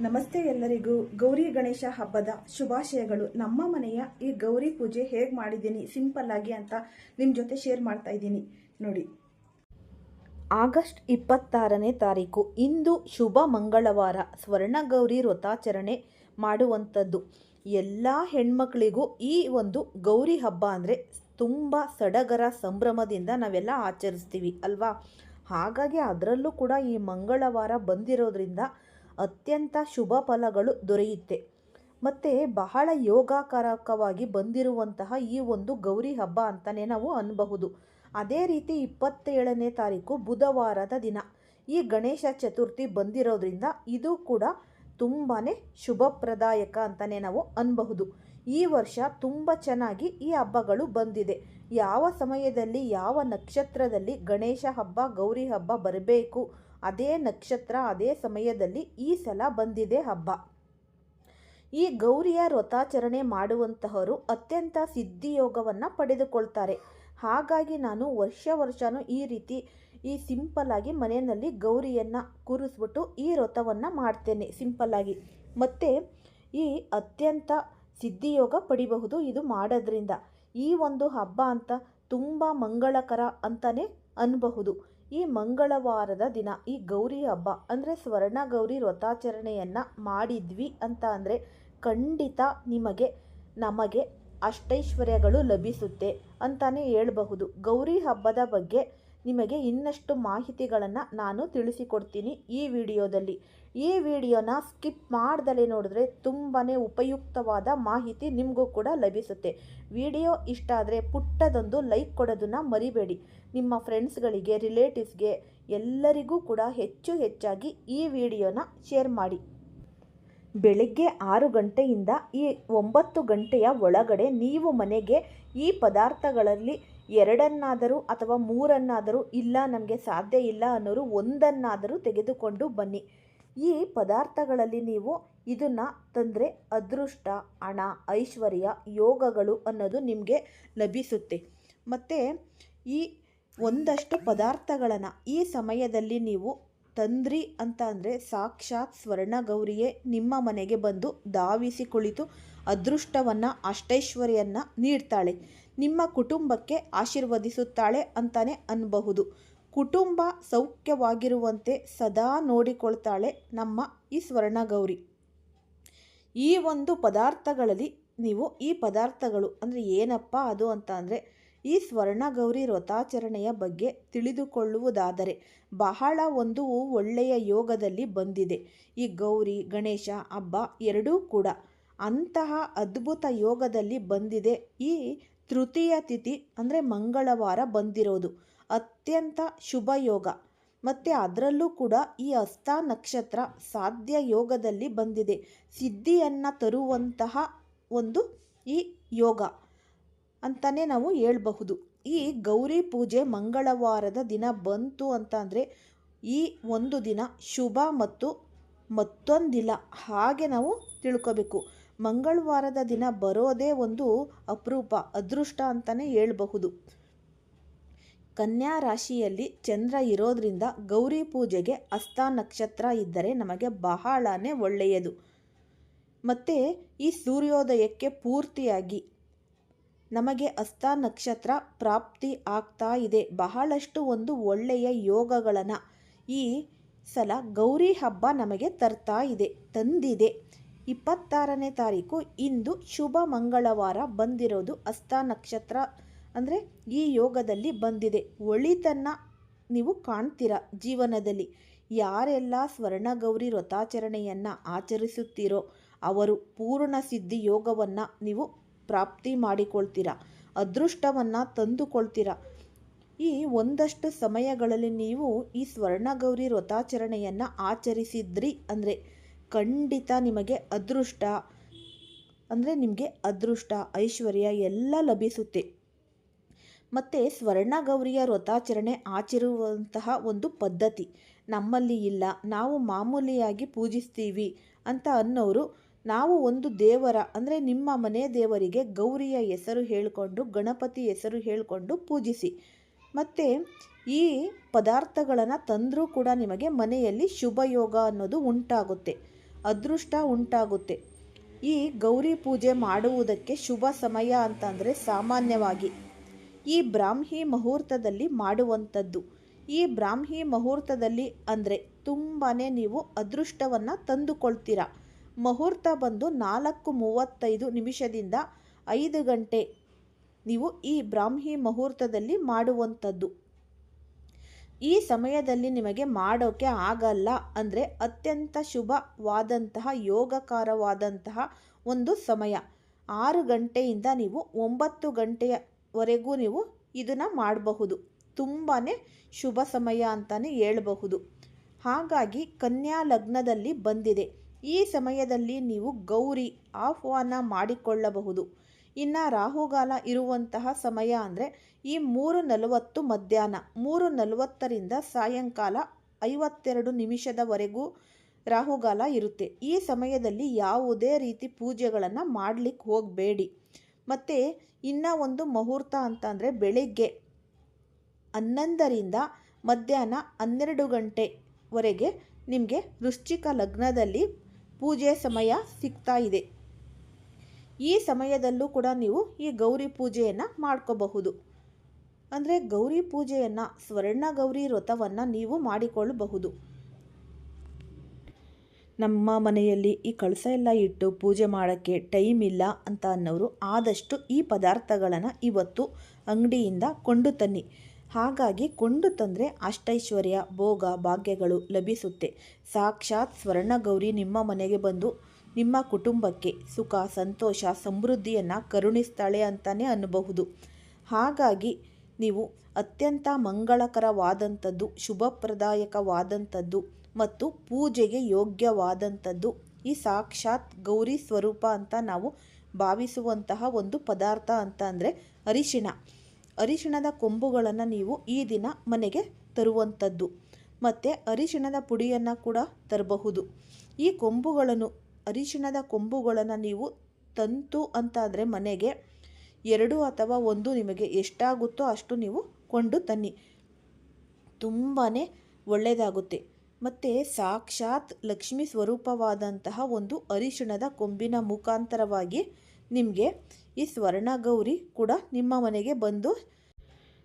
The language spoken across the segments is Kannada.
ನಮಸ್ತೆ ಎಲ್ಲರಿಗೂ. ಗೌರಿ ಗಣೇಶ ಹಬ್ಬದ ಶುಭಾಶಯಗಳು. ನಮ್ಮ ಮನೆಯ ಈ ಗೌರಿ ಪೂಜೆ ಹೇಗೆ ಮಾಡಿದ್ದೀನಿ, ಸಿಂಪಲ್ ಆಗಿ ಅಂತ ನಿಮ್ಮ ಜೊತೆ ಶೇರ್ ಮಾಡ್ತಾ ಇದ್ದೀನಿ. ನೋಡಿ. ಆಗಸ್ಟ್ ಇಪ್ಪತ್ತಾರನೇ ತಾರೀಕು, ಇಂದು ಶುಭ ಮಂಗಳವಾರ. ಸ್ವರ್ಣಗೌರಿ ವ್ರತಾಚರಣೆ ಮಾಡುವಂಥದ್ದು. ಎಲ್ಲ ಹೆಣ್ಮಕ್ಳಿಗೂ ಈ ಒಂದು ಗೌರಿ ಹಬ್ಬ ಅಂದರೆ ತುಂಬ ಸಡಗರ ಸಂಭ್ರಮದಿಂದ ನಾವೆಲ್ಲ ಆಚರಿಸ್ತೀವಿ, ಅಲ್ವಾ? ಹಾಗಾಗಿ ಅದರಲ್ಲೂ ಕೂಡ ಈ ಮಂಗಳವಾರ ಬಂದಿರೋದ್ರಿಂದ ಅತ್ಯಂತ ಶುಭ ಫಲಗಳು ದೊರೆಯುತ್ತೆ. ಮತ್ತು ಬಹಳ ಯೋಗಕಾರಕವಾಗಿ ಬಂದಿರುವಂತಹ ಈ ಒಂದು ಗೌರಿ ಹಬ್ಬ ಅಂತಲೇ ನಾವು ಅನ್ಬಹುದು. ಅದೇ ರೀತಿ ಇಪ್ಪತ್ತೇಳನೇ ತಾರೀಕು ಬುಧವಾರದ ದಿನ. ಈ ಗಣೇಶ ಚತುರ್ಥಿ ಬಂದಿರೋದ್ರಿಂದ ಇದು ಕೂಡ ತುಂಬಾ ಶುಭಪ್ರದಾಯಕ ಅಂತಲೇ ನಾವು ಅನ್ಬಹುದು. ಈ ವರ್ಷ ತುಂಬ ಚೆನ್ನಾಗಿ ಈ ಹಬ್ಬಗಳು ಬಂದಿದೆ. ಯಾವ ಸಮಯದಲ್ಲಿ, ಯಾವ ನಕ್ಷತ್ರದಲ್ಲಿ ಗಣೇಶ ಹಬ್ಬ, ಗೌರಿ ಹಬ್ಬ ಬರಬೇಕು ಅದೇ ನಕ್ಷತ್ರ, ಅದೇ ಸಮಯದಲ್ಲಿ ಈ ಸಲ ಬಂದಿದೆ ಹಬ್ಬ. ಈ ಗೌರಿಯ ವ್ರತಾಚರಣೆ ಮಾಡುವಂತಹವರು ಅತ್ಯಂತ ಸಿದ್ಧಿಯೋಗವನ್ನು ಪಡೆದುಕೊಳ್ತಾರೆ. ಹಾಗಾಗಿ ನಾನು ವರ್ಷ ವರ್ಷವೂ ಈ ರೀತಿ, ಈ ಸಿಂಪಲ್ಲಾಗಿ ಮನೆಯಲ್ಲಿ ಗೌರಿಯನ್ನು ಕೂರಿಸ್ಬಿಟ್ಟು ಈ ವ್ರತವನ್ನು ಮಾಡ್ತೇನೆ ಸಿಂಪಲ್ಲಾಗಿ ಮತ್ತು ಈ ಅತ್ಯಂತ ಸಿದ್ಧಿಯೋಗ ಪಡಿಬಹುದು ಇದು ಮಾಡೋದ್ರಿಂದ. ಈ ಒಂದು ಹಬ್ಬ ಅಂತ ತುಂಬ ಮಂಗಳಕರ ಅಂತಲೇ ಅನ್ಬಹುದು. ಈ ಮಂಗಳವಾರದ ದಿನ, ಈ ಗೌರಿ ಹಬ್ಬ ಅಂದರೆ ಸ್ವರ್ಣ ಗೌರಿ ವ್ರತಾಚರಣೆಯನ್ನು ಮಾಡಿದ್ವಿ ಅಂತ ಅಂದರೆ ಖಂಡಿತ ನಿಮಗೆ, ನಮಗೆ ಅಷ್ಟೈಶ್ವರ್ಯಗಳು ಲಭಿಸುತ್ತೆ ಅಂತಲೇ ಹೇಳಬಹುದು. ಗೌರಿ ಹಬ್ಬದ ಬಗ್ಗೆ ನಿಮಗೆ ಇನ್ನಷ್ಟು ಮಾಹಿತಿಗಳನ್ನು ನಾನು ತಿಳಿಸಿಕೊಡ್ತೀನಿ ಈ ವಿಡಿಯೋದಲ್ಲಿ. ಈ ವಿಡಿಯೋನ ಸ್ಕಿಪ್ ಮಾಡ್ದಲೇ ನೋಡಿದ್ರೆ ತುಂಬಾ ಉಪಯುಕ್ತವಾದ ಮಾಹಿತಿ ನಿಮಗೂ ಕೂಡ ಲಭಿಸುತ್ತೆ. ವಿಡಿಯೋ ಇಷ್ಟ ಆದರೆ ಪುಟ್ಟದೊಂದು ಲೈಕ್ ಕೊಡೋದನ್ನು ಮರಿಬೇಡಿ. ನಿಮ್ಮ ಫ್ರೆಂಡ್ಸ್ಗಳಿಗೆ, ರಿಲೇಟಿವ್ಸ್ಗೆ ಎಲ್ಲರಿಗೂ ಕೂಡ ಹೆಚ್ಚು ಹೆಚ್ಚಾಗಿ ಈ ವಿಡಿಯೋನ ಶೇರ್ ಮಾಡಿ. ಬೆಳಗ್ಗೆ ಆರು ಗಂಟೆಯಿಂದ ಈ ಒಂಬತ್ತು ಗಂಟೆಯ ಒಳಗಡೆ ನೀವು ಮನೆಗೆ ಈ ಪದಾರ್ಥಗಳಲ್ಲಿ ಎರಡನ್ನಾದರೂ ಅಥವಾ ಮೂರನ್ನಾದರೂ ಇಲ್ಲ, ನಮಗೆ ಸಾಧ್ಯ ಇಲ್ಲ ಅನ್ನೋರು ಒಂದನ್ನಾದರೂ ತೆಗೆದುಕೊಂಡು ಬನ್ನಿ. ಈ ಪದಾರ್ಥಗಳಲ್ಲಿ ನೀವು ಇದನ್ನು ತಂದರೆ ಅದೃಷ್ಟ, ಹಣ, ಐಶ್ವರ್ಯ, ಯೋಗಗಳು ಅನ್ನೋದು ನಿಮಗೆ ಲಭಿಸುತ್ತೆ. ಮತ್ತು ಈ ಒಂದಷ್ಟು ಪದಾರ್ಥಗಳನ್ನು ಈ ಸಮಯದಲ್ಲಿ ನೀವು ತಂದ್ರಿ ಅಂತ ಅಂದರೆ ಸಾಕ್ಷಾತ್ ಸ್ವರ್ಣಗೌರಿಯೇ ನಿಮ್ಮ ಮನೆಗೆ ಬಂದು ಧಾವಿಸಿ ಕುಳಿತು ಅದೃಷ್ಟವನ್ನು ಅಷ್ಟೈಶ್ವರ್ಯವನ್ನು ನೀಡ್ತಾಳೆ. ನಿಮ್ಮ ಕುಟುಂಬಕ್ಕೆ ಆಶೀರ್ವದಿಸುತ್ತಾಳೆ ಅಂತಲೇ ಅನ್ನಬಹುದು ಕುಟುಂಬ ಸೌಖ್ಯವಾಗಿರುವಂತೆ ಸದಾ ನೋಡಿಕೊಳ್ತಾಳೆ ನಮ್ಮ ಈ ಸ್ವರ್ಣಗೌರಿ. ಈ ಒಂದು ಪದಾರ್ಥಗಳಲ್ಲಿ ನೀವು ಈ ಪದಾರ್ಥಗಳು ಅಂದರೆ ಏನಪ್ಪ ಅದು ಅಂತ ಅಂದರೆ ಈ ಸ್ವರ್ಣಗೌರಿ ವ್ರತಾಚರಣೆಯ ಬಗ್ಗೆ ತಿಳಿದುಕೊಳ್ಳುವುದಾದರೆ ಬಹಳ ಒಂದು ಒಳ್ಳೆಯ ಯೋಗದಲ್ಲಿ ಬಂದಿದೆ. ಈ ಗೌರಿ, ಗಣೇಶ, ಹಬ್ಬ ಎರಡೂ ಕೂಡ ಅಂತಹ ಅದ್ಭುತ ಯೋಗದಲ್ಲಿ ಬಂದಿದೆ. ಈ ತೃತೀಯ ತಿಥಿ ಅಂದರೆ ಮಂಗಳವಾರ ಬಂದಿರೋದು. ಅತ್ಯಂತ ಶುಭ ಯೋಗ. ಮತ್ತು ಅದರಲ್ಲೂ ಕೂಡ ಈ ಹಸ್ತ ನಕ್ಷತ್ರ ಸಾಧ್ಯ ಯೋಗದಲ್ಲಿ ಬಂದಿದೆ. ಸಿದ್ಧಿಯನ್ನು ತರುವಂತಹ ಒಂದು ಈ ಯೋಗ ಅಂತಲೇ ನಾವು ಹೇಳಬಹುದು. ಈ ಗೌರಿ ಪೂಜೆ ಮಂಗಳವಾರದ ದಿನ ಬಂತು ಅಂತ ಅಂದರೆ ಈ ಒಂದು ದಿನ ಶುಭ ಮತ್ತು ಮತ್ತೊಂದಿಲ್ಲ ಹಾಗೆ ನಾವು ತಿಳ್ಕೋಬೇಕು. ಮಂಗಳವಾರದ ದಿನ ಬರೋದೇ ಒಂದು ಅಪರೂಪ, ಅದೃಷ್ಟ ಅಂತಲೇ ಹೇಳಬಹುದು. ಕನ್ಯಾ ರಾಶಿಯಲ್ಲಿ ಚಂದ್ರ ಇರೋದ್ರಿಂದ ಗೌರಿ ಪೂಜೆಗೆ ಅಸ್ತ ನಕ್ಷತ್ರ ಇದ್ದರೆ ನಮಗೆ ಬಹಳನೇ ಒಳ್ಳೆಯದು. ಮತ್ತು ಈ ಸೂರ್ಯೋದಯಕ್ಕೆ ಪೂರ್ತಿಯಾಗಿ ನಮಗೆ ಹಸ್ತ ನಕ್ಷತ್ರ ಪ್ರಾಪ್ತಿ ಆಗ್ತಾ ಇದೆ. ಬಹಳಷ್ಟು ಒಂದು ಒಳ್ಳೆಯ ಯೋಗಗಳನ್ನು ಈ ಸಲ ಗೌರಿ ಹಬ್ಬ ನಮಗೆ ತರ್ತಾ ಇದೆ, ತಂದಿದೆ. ಇಪ್ಪತ್ತಾರನೇ ತಾರೀಕು ಇಂದು ಶುಭ ಮಂಗಳವಾರ ಬಂದಿರೋದು ಅಸ್ತ ನಕ್ಷತ್ರ ಅಂದರೆ ಈ ಯೋಗದಲ್ಲಿ ಬಂದಿದೆ. ಒಳಿತನ್ನ ನೀವು ಕಾಣ್ತೀರ ಜೀವನದಲ್ಲಿ. ಯಾರೆಲ್ಲ ಸ್ವರ್ಣಗೌರಿ ವ್ರತಾಚರಣೆಯನ್ನು ಆಚರಿಸುತ್ತೀರೋ ಅವರು ಪೂರ್ಣ ಸಿದ್ಧಿ ಯೋಗವನ್ನು ನೀವು ಪ್ರಾಪ್ತಿ ಮಾಡಿಕೊಳ್ತೀರ, ಅದೃಷ್ಟವನ್ನು ತಂದುಕೊಳ್ತೀರ. ಈ ಒಂದಷ್ಟು ಸಮಯಗಳಲ್ಲಿ ನೀವು ಈ ಸ್ವರ್ಣಗೌರಿ ವ್ರತಾಚರಣೆಯನ್ನು ಆಚರಿಸಿದ್ರಿ ಅಂದರೆ ಖಂಡಿತ ನಿಮಗೆ ಅದೃಷ್ಟ ಅಂದರೆ ನಿಮಗೆ ಅದೃಷ್ಟ, ಐಶ್ವರ್ಯ ಎಲ್ಲ ಲಭಿಸುತ್ತೆ. ಮತ್ತು ಸ್ವರ್ಣಗೌರಿಯ ವ್ರತಾಚರಣೆ ಆಚರಿಸುವಂತಹ ಒಂದು ಪದ್ಧತಿ. ನಮ್ಮಲ್ಲಿ ಇಲ್ಲ, ನಾವು ಮಾಮೂಲಿಯಾಗಿ ಪೂಜಿಸ್ತೀವಿ ಅಂತ ಅನ್ನೋರು ನಾವು ಒಂದು ದೇವರ, ಅಂದರೆ ನಿಮ್ಮ ಮನೆ ದೇವರಿಗೆ ಗೌರಿಯ ಹೆಸರು ಹೇಳಿಕೊಂಡು, ಗಣಪತಿ ಹೆಸರು ಹೇಳಿಕೊಂಡು ಪೂಜಿಸಿ. ಮತ್ತು ಈ ಪದಾರ್ಥಗಳನ್ನು ತಂದರೂ ಕೂಡ ನಿಮಗೆ ಮನೆಯಲ್ಲಿ ಶುಭಯೋಗ ಅನ್ನೋದು ಉಂಟಾಗುತ್ತೆ, ಅದೃಷ್ಟ ಉಂಟಾಗುತ್ತೆ. ಈ ಗೌರಿ ಪೂಜೆ ಮಾಡುವುದಕ್ಕೆ ಶುಭ ಸಮಯ ಅಂತಂದರೆ ಸಾಮಾನ್ಯವಾಗಿ ಈ ಬ್ರಾಹ್ಮಿ ಮುಹೂರ್ತದಲ್ಲಿ ಮಾಡುವಂಥದ್ದು. ಈ ಬ್ರಾಹ್ಮಿ ಮುಹೂರ್ತದಲ್ಲಿ ಅಂದರೆ ತುಂಬಾ ನೀವು ಅದೃಷ್ಟವನ್ನು ತಂದುಕೊಳ್ತೀರಾ. ಮುಹೂರ್ತ ಬಂದು ನಾಲ್ಕು ಮೂವತ್ತೈದು ನಿಮಿಷದಿಂದ ಐದು ಗಂಟೆ ನೀವು ಈ ಬ್ರಾಹ್ಮಿ ಮುಹೂರ್ತದಲ್ಲಿ ಮಾಡುವಂಥದ್ದು. ಈ ಸಮಯದಲ್ಲಿ ನಿಮಗೆ ಮಾಡೋಕ್ಕೆ ಆಗಲ್ಲ ಅಂದರೆ ಅತ್ಯಂತ ಶುಭವಾದಂತಹ, ಯೋಗಕಾರವಾದಂತಹ ಒಂದು ಸಮಯ. ಆರು ಗಂಟೆಯಿಂದ ನೀವು ಒಂಬತ್ತು ಗಂಟೆಯವರೆಗೂ ನೀವು ಇದನ್ನು ಮಾಡಬಹುದು. ತುಂಬಾ ಶುಭ ಸಮಯ ಅಂತಲೇ ಹೇಳಬಹುದು. ಹಾಗಾಗಿ ಕನ್ಯಾ ಲಗ್ನದಲ್ಲಿ ಬಂದಿದೆ. ಈ ಸಮಯದಲ್ಲಿ ನೀವು ಗೌರಿ ಆಹ್ವಾನ ಮಾಡಿಕೊಳ್ಳಬಹುದು. ಇನ್ನು ರಾಹುಗಾಲ ಇರುವಂತಹ ಸಮಯ ಅಂದರೆ ಈ ಮೂರು ನಲವತ್ತು ಮಧ್ಯಾಹ್ನ, ಮೂರು ನಲವತ್ತರಿಂದ ಸಾಯಂಕಾಲ ಐವತ್ತೆರಡು ನಿಮಿಷದವರೆಗೂ ರಾಹುಗಾಲ ಇರುತ್ತೆ. ಈ ಸಮಯದಲ್ಲಿ ಯಾವುದೇ ರೀತಿ ಪೂಜೆಗಳನ್ನು ಮಾಡಲಿಕ್ಕೆ ಹೋಗಬೇಡಿ. ಮತ್ತು ಇನ್ನು ಒಂದು ಮುಹೂರ್ತ ಅಂತಂದರೆ ಬೆಳಿಗ್ಗೆ ಹನ್ನೊಂದರಿಂದ ಮಧ್ಯಾಹ್ನ ಹನ್ನೆರಡು ಗಂಟೆವರೆಗೆ ನಿಮಗೆ ವೃಶ್ಚಿಕ ಲಗ್ನದಲ್ಲಿ ಪೂಜೆ ಸಮಯ ಸಿಗ್ತಾ ಇದೆ. ಈ ಸಮಯದಲ್ಲೂ ಕೂಡ ನೀವು ಈ ಗೌರಿ ಪೂಜೆಯನ್ನು ಮಾಡ್ಕೋಬಹುದು. ಅಂದರೆ ಗೌರಿ ಪೂಜೆಯನ್ನು ಸ್ವರ್ಣ ಗೌರಿ ವ್ರತವನ್ನು ನೀವು ಮಾಡಿಕೊಳ್ಳಬಹುದು. ನಮ್ಮ ಮನೆಯಲ್ಲಿ ಈ ಕಳಸ ಎಲ್ಲ ಇಟ್ಟು ಪೂಜೆ ಮಾಡೋಕ್ಕೆ ಟೈಮ್ ಇಲ್ಲ ಅಂತ ಅನ್ನೋರು ಆದಷ್ಟು ಈ ಪದಾರ್ಥಗಳನ್ನು ಇವತ್ತು ಅಂಗಡಿಯಿಂದ ಕೊಂಡು ತನ್ನಿ. ಹಾಗಾಗಿ ಕೊಂಡು ತಂದರೆ ಅಷ್ಟೈಶ್ವರ್ಯ, ಭೋಗ, ಭಾಗ್ಯಗಳು ಲಭಿಸುತ್ತೆ. ಸಾಕ್ಷಾತ್ ಸ್ವರ್ಣಗೌರಿ ನಿಮ್ಮ ಮನೆಗೆ ಬಂದು ನಿಮ್ಮ ಕುಟುಂಬಕ್ಕೆ ಸುಖ, ಸಂತೋಷ, ಸಮೃದ್ಧಿಯನ್ನು ಕರುಣಿಸ್ತಾಳೆ ಅಂತಲೇ ಅನ್ನಬಹುದು. ಹಾಗಾಗಿ ನೀವು ಅತ್ಯಂತ ಮಂಗಳಕರವಾದಂಥದ್ದು, ಶುಭಪ್ರದಾಯಕವಾದಂಥದ್ದು ಮತ್ತು ಪೂಜೆಗೆ ಯೋಗ್ಯವಾದಂಥದ್ದು. ಈ ಸಾಕ್ಷಾತ್ ಗೌರಿ ಸ್ವರೂಪ ಅಂತ ನಾವು ಭಾವಿಸುವಂತಹ ಒಂದು ಪದಾರ್ಥ ಅಂತ ಅಂದರೆ ಅರಿಶಿಣ. ಅರಿಶಿಣದ ಕೊಂಬುಗಳನ್ನು ನೀವು ಈ ದಿನ ಮನೆಗೆ ತರುವಂಥದ್ದು. ಮತ್ತು ಅರಿಶಿಣದ ಪುಡಿಯನ್ನು ಕೂಡ ತರಬಹುದು. ಈ ಕೊಂಬುಗಳನ್ನು, ಅರಿಶಿಣದ ಕೊಂಬುಗಳನ್ನು ನೀವು ತಂತು ಅಂತ ಅಂದರೆ ಮನೆಗೆ ಎರಡು ಅಥವಾ ಒಂದು ನಿಮಗೆ ಎಷ್ಟಾಗುತ್ತೋ ಅಷ್ಟು ನೀವು ಕೊಂಡು ತನ್ನಿ. ತುಂಬಾ ಒಳ್ಳೆಯದಾಗುತ್ತೆ ಮತ್ತು ಸಾಕ್ಷಾತ್ ಲಕ್ಷ್ಮಿ ಸ್ವರೂಪವಾದಂತಹ ಒಂದು ಅರಿಶಿಣದ ಕೊಂಬಿನ ಮುಖಾಂತರವಾಗಿ ನಿಮಗೆ ಈ ಸ್ವರ್ಣಗೌರಿ ಕೂಡ ನಿಮ್ಮ ಮನೆಗೆ ಬಂದು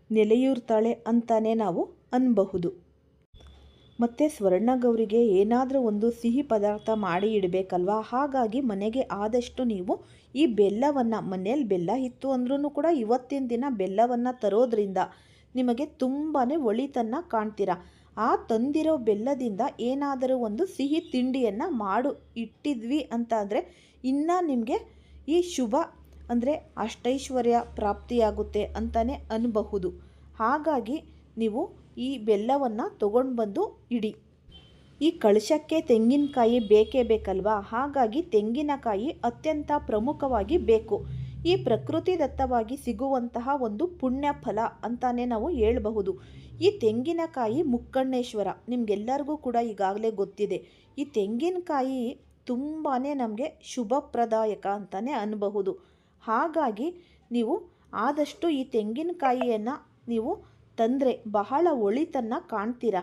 ನೆಲೆಯೂರ್ತಾಳೆ ಅಂತಲೇ ನಾವು ಅನ್ಬಹುದು. ಮತ್ತು ಸ್ವರ್ಣಗೌರಿಗೆ ಏನಾದರೂ ಒಂದು ಸಿಹಿ ಪದಾರ್ಥ ಮಾಡಿ ಇಡಬೇಕಲ್ವಾ? ಹಾಗಾಗಿ ಮನೆಗೆ ಆದಷ್ಟು ನೀವು ಈ ಬೆಲ್ಲವನ್ನು ಮನೆಯಲ್ಲಿ ಬೆಲ್ಲ ಇತ್ತು ಅಂದ್ರೂ ಕೂಡ ಇವತ್ತಿನ ದಿನ ಬೆಲ್ಲವನ್ನು ತರೋದ್ರಿಂದ ನಿಮಗೆ ತುಂಬಾ ಒಳಿತನ್ನು ಕಾಣ್ತೀರ? ಆ ತಂದಿರೋ ಬೆಲ್ಲದಿಂದ ಏನಾದರೂ ಒಂದು ಸಿಹಿ ತಿಂಡಿಯನ್ನು ಮಾಡು, ಇಟ್ಟಿದ್ವಿ ಅಂತ ಅಂದರೆ ಇನ್ನೂ ನಿಮಗೆ ಈ ಶುಭ ಅಂದರೆ ಅಷ್ಟೈಶ್ವರ್ಯ ಪ್ರಾಪ್ತಿಯಾಗುತ್ತೆ ಅಂತಲೇ ಅನ್ನಬಹುದು ಹಾಗಾಗಿ ನೀವು ಈ ಬೆಲ್ಲವನ್ನು ತಗೊಂಡು ಬಂದು ಇಡಿ. ಈ ಕಳಶಕ್ಕೆ ತೆಂಗಿನಕಾಯಿ ಬೇಕೇ ಬೇಕಲ್ವಾ? ಹಾಗಾಗಿ ತೆಂಗಿನಕಾಯಿ ಅತ್ಯಂತ ಪ್ರಮುಖವಾಗಿ ಬೇಕು. ಈ ಪ್ರಕೃತಿ ದತ್ತವಾಗಿ ಸಿಗುವಂತಹ ಒಂದು ಪುಣ್ಯ ಫಲ ಅಂತಾನೆ ನಾವು ಹೇಳಬಹುದು. ಈ ತೆಂಗಿನಕಾಯಿ ಮುಕ್ಕಣ್ಣೇಶ್ವರ, ನಿಮ್ಗೆಲ್ಲರಿಗೂ ಕೂಡ ಈಗಾಗಲೇ ಗೊತ್ತಿದೆ. ಈ ತೆಂಗಿನಕಾಯಿ ತುಂಬಾ ನಮಗೆ ಶುಭಪ್ರದಾಯಕ ಅಂತಲೇ ಅನ್ನಬಹುದು ಹಾಗಾಗಿ ನೀವು ಆದಷ್ಟು ಈ ತೆಂಗಿನಕಾಯಿಯನ್ನು ನೀವು ತಂದರೆ ಬಹಳ ಒಳಿತನ್ನು ಕಾಣ್ತೀರ.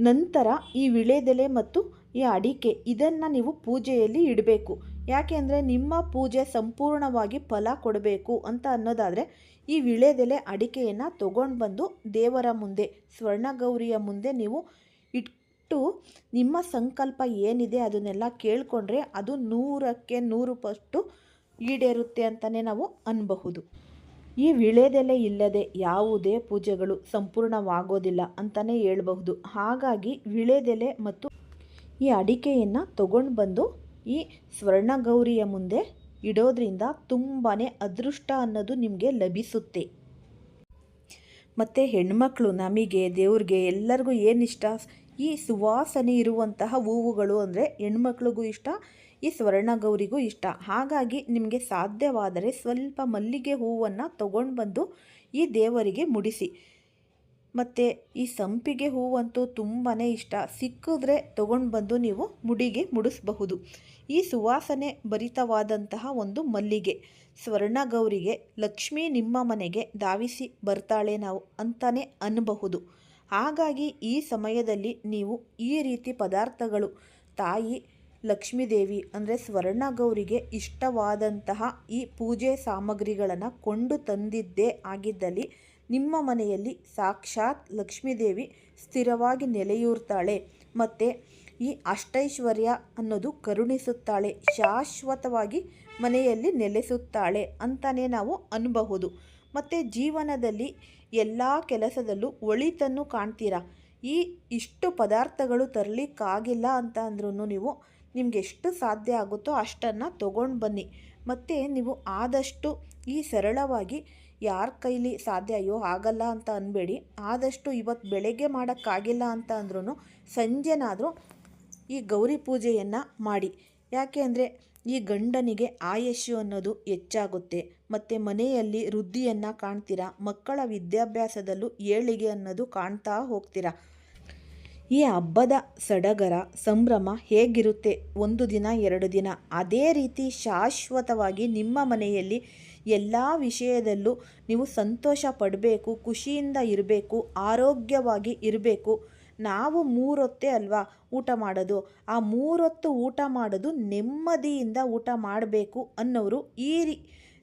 ನಂತರ ಈ ವಿಳೆದೆಲೆ ಮತ್ತು ಈ ಅಡಿಕೆ ಇದನ್ನು ನೀವು ಪೂಜೆಯಲ್ಲಿ ಇಡಬೇಕು. ಯಾಕೆಂದರೆ ನಿಮ್ಮ ಪೂಜೆ ಸಂಪೂರ್ಣವಾಗಿ ಫಲ ಕೊಡಬೇಕು ಅಂತ ಅನ್ನೋದಾದರೆ ಈ ವಿಳೆದೆಲೆ ಅಡಿಕೆಯನ್ನು ತಗೊಂಡು ಬಂದು ದೇವರ ಮುಂದೆ, ಸ್ವರ್ಣಗೌರಿಯ ಮುಂದೆ ನೀವು ಇಟ್ಟು ನಿಮ್ಮ ಸಂಕಲ್ಪ ಏನಿದೆ ಅದನ್ನೆಲ್ಲ ಕೇಳಿಕೊಂಡ್ರೆ ಅದು ನೂರಕ್ಕೆ ನೂರು ಪಟ್ಟು ಈಡೇರುತ್ತೆ ಅಂತಲೇ ನಾವು ಅನ್ಬಹುದು. ಈ ವಿಳೆದೆಲೆ ಇಲ್ಲದೆ ಯಾವುದೇ ಪೂಜೆಗಳು ಸಂಪೂರ್ಣವಾಗೋದಿಲ್ಲ ಅಂತಲೇ ಹೇಳಬಹುದು. ಹಾಗಾಗಿ ವಿಳೆದೆಲೆ ಮತ್ತು ಈ ಅಡಿಕೆಯನ್ನು ತಗೊಂಡು ಬಂದು ಈ ಸ್ವರ್ಣಗೌರಿಯ ಮುಂದೆ ಇಡೋದ್ರಿಂದ ತುಂಬಾ ಅದೃಷ್ಟ ಅನ್ನೋದು ನಿಮಗೆ ಲಭಿಸುತ್ತೆ. ಮತ್ತು ಹೆಣ್ಮಕ್ಳು ನಮಗೆ, ದೇವ್ರಿಗೆ ಎಲ್ಲರಿಗೂ ಏನು ಇಷ್ಟ? ಈ ಸುವಾಸನೆ ಇರುವಂತಹ ಹೂವುಗಳು ಅಂದರೆ ಹೆಣ್ಮಕ್ಳಿಗೂ ಇಷ್ಟ, ಈ ಸ್ವರ್ಣಗೌರಿಗೂ ಇಷ್ಟ. ಹಾಗಾಗಿ ನಿಮಗೆ ಸಾಧ್ಯವಾದರೆ ಸ್ವಲ್ಪ ಮಲ್ಲಿಗೆ ಹೂವನ್ನು ತಗೊಂಡು ಬಂದು ಈ ದೇವರಿಗೆ ಮುಡಿಸಿ. ಮತ್ತು ಈ ಸಂಪಿಗೆ ಹೂವಂತೂ ತುಂಬಾ ಇಷ್ಟ. ಸಿಕ್ಕಿದ್ರೆ ತಗೊಂಡು ಬಂದು ನೀವು ಮುಡಿಗೆ ಮುಡಿಸಬಹುದು. ಈ ಸುವಾಸನೆ ಭರಿತವಾದಂತಹ ಒಂದು ಮಲ್ಲಿಗೆ. ಸ್ವರ್ಣಗೌರಿಗೆ ಲಕ್ಷ್ಮಿ ನಿಮ್ಮ ಮನೆಗೆ ಧಾವಿಸಿ ಬರ್ತಾಳೆ ನಾವು ಅಂತಲೇ ಅನ್ನಬಹುದು ಹಾಗಾಗಿ ಈ ಸಮಯದಲ್ಲಿ ನೀವು ಈ ರೀತಿ ಪದಾರ್ಥಗಳು ತಾಯಿ ಲಕ್ಷ್ಮೀದೇವಿ ಅಂದರೆ ಸ್ವರ್ಣಗೌರಿಗೆ ಇಷ್ಟವಾದಂತಹ ಈ ಪೂಜೆ ಸಾಮಗ್ರಿಗಳನ್ನು ಕೊಂಡು ತಂದಿದ್ದೇ ಆಗಿದ್ದಲ್ಲಿ ನಿಮ್ಮ ಮನೆಯಲ್ಲಿ ಸಾಕ್ಷಾತ್ ಲಕ್ಷ್ಮೀದೇವಿ ಸ್ಥಿರವಾಗಿ ನೆಲೆಯೂರ್ತಾಳೆ ಮತ್ತು ಈ ಅಷ್ಟೈಶ್ವರ್ಯ ಅನ್ನೋದು ಕರುಣಿಸುತ್ತಾಳೆ, ಶಾಶ್ವತವಾಗಿ ಮನೆಯಲ್ಲಿ ನೆಲೆಸುತ್ತಾಳೆ ಅಂತಲೇ ನಾವು ಅನ್ಬಹುದು. ಮತ್ತು ಜೀವನದಲ್ಲಿ ಎಲ್ಲ ಕೆಲಸದಲ್ಲೂ ಒಳಿತನ್ನು ಕಾಣ್ತೀರಾ? ಈ ಇಷ್ಟು ಪದಾರ್ಥಗಳು ತರಲಿಕ್ಕಾಗಿಲ್ಲ ಅಂತ ಅಂದ್ರೂ ನೀವು ನಿಮ್ಗೆ ಎಷ್ಟು ಸಾಧ್ಯ ಆಗುತ್ತೋ ಅಷ್ಟನ್ನು ತಗೊಂಡು ಬನ್ನಿ. ಮತ್ತು ನೀವು ಆದಷ್ಟು ಈ ಸರಳವಾಗಿ ಯಾರ ಕೈಲಿ ಸಾಧ್ಯ ಅಯ್ಯೋ ಆಗಲ್ಲ ಅಂತ ಅನ್ಬೇಡಿ. ಆದಷ್ಟು ಇವತ್ತು ಬೆಳಗ್ಗೆ ಮಾಡೋಕ್ಕಾಗಿಲ್ಲ ಅಂತ ಅಂದ್ರೂ ಸಂಜೆನಾದರೂ ಈ ಗೌರಿ ಪೂಜೆಯನ್ನು ಮಾಡಿ. ಯಾಕೆ ಅಂದರೆ ಈ ಗಂಡನಿಗೆ ಆಯಸ್ಸು ಅನ್ನೋದು ಹೆಚ್ಚಾಗುತ್ತೆ. ಮತ್ತು ಮನೆಯಲ್ಲಿ ವೃದ್ಧಿಯನ್ನು ಕಾಣ್ತೀರಾ? ಮಕ್ಕಳ ವಿದ್ಯಾಭ್ಯಾಸದಲ್ಲೂ ಏಳಿಗೆ ಅನ್ನೋದು ಕಾಣ್ತಾ ಹೋಗ್ತೀರಾ? ಈ ಹಬ್ಬದ ಸಡಗರ, ಸಂಭ್ರಮ ಹೇಗಿರುತ್ತೆ? ಒಂದು ದಿನ, ಎರಡು ದಿನ. ಅದೇ ರೀತಿ ಶಾಶ್ವತವಾಗಿ ನಿಮ್ಮ ಮನೆಯಲ್ಲಿ ಎಲ್ಲ ವಿಷಯದಲ್ಲೂ ನೀವು ಸಂತೋಷ ಪಡಬೇಕು, ಖುಷಿಯಿಂದ ಇರಬೇಕು, ಆರೋಗ್ಯವಾಗಿ ಇರಬೇಕು. ನಾವು ಮೂರೊತ್ತೇ ಅಲ್ವಾ ಊಟ ಮಾಡೋದು? ಆ ಮೂರೊತ್ತು ಊಟ ಮಾಡೋದು ನೆಮ್ಮದಿಯಿಂದ ಊಟ ಮಾಡಬೇಕು ಅನ್ನೋರು ಈ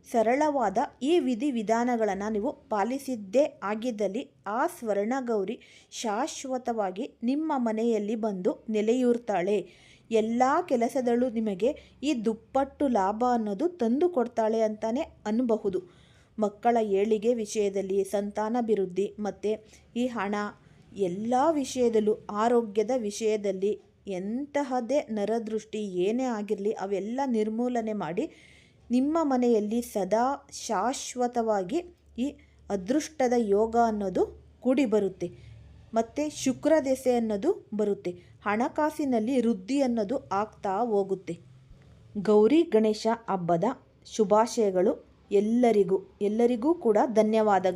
ಸರಳವಾದ ಈ ವಿಧಿವಿಧಾನಗಳನ್ನು ನೀವು ಪಾಲಿಸಿದ್ದೇ ಆಗಿದ್ದಲ್ಲಿ ಆ ಸ್ವರ್ಣಗೌರಿ ಶಾಶ್ವತವಾಗಿ ನಿಮ್ಮ ಮನೆಯಲ್ಲಿ ಬಂದು ನೆಲೆಯೂರ್ತಾಳೆ. ಎಲ್ಲ ಕೆಲಸದಲ್ಲೂ ನಿಮಗೆ ಈ ದುಪ್ಪಟ್ಟು ಲಾಭ ಅನ್ನೋದು ತಂದು ಕೊಡ್ತಾಳೆ ಅಂತಲೇ ಅನ್ನಬಹುದು ಮಕ್ಕಳ ಏಳಿಗೆ ವಿಷಯದಲ್ಲಿ ಸಂತಾನಾಭಿವೃದ್ಧಿ ಮತ್ತು ಈ ಹಣ, ಎಲ್ಲ ವಿಷಯದಲ್ಲೂ ಆರೋಗ್ಯದ ವಿಷಯದಲ್ಲಿ ಎಂತಹದೇ ನರದೃಷ್ಟಿ ಏನೇ ಆಗಿರಲಿ, ಅವೆಲ್ಲ ನಿರ್ಮೂಲನೆ ಮಾಡಿ ನಿಮ್ಮ ಮನೆಯಲ್ಲಿ ಸದಾ ಶಾಶ್ವತವಾಗಿ ಈ ಅದೃಷ್ಟದ ಯೋಗ ಅನ್ನೋದು ಕೂಡಿ ಬರುತ್ತೆ. ಮತ್ತು ಶುಕ್ರ ದೆಸೆ ಅನ್ನೋದು ಬರುತ್ತೆ. ಹಣಕಾಸಿನಲ್ಲಿ ವೃದ್ಧಿ ಅನ್ನೋದು ಆಗ್ತಾ ಹೋಗುತ್ತೆ. ಗೌರಿ, ಗಣೇಶ ಹಬ್ಬದ ಶುಭಾಶಯಗಳು ಎಲ್ಲರಿಗೂ ಎಲ್ಲರಿಗೂ ಕೂಡ ಧನ್ಯವಾದಗಳು.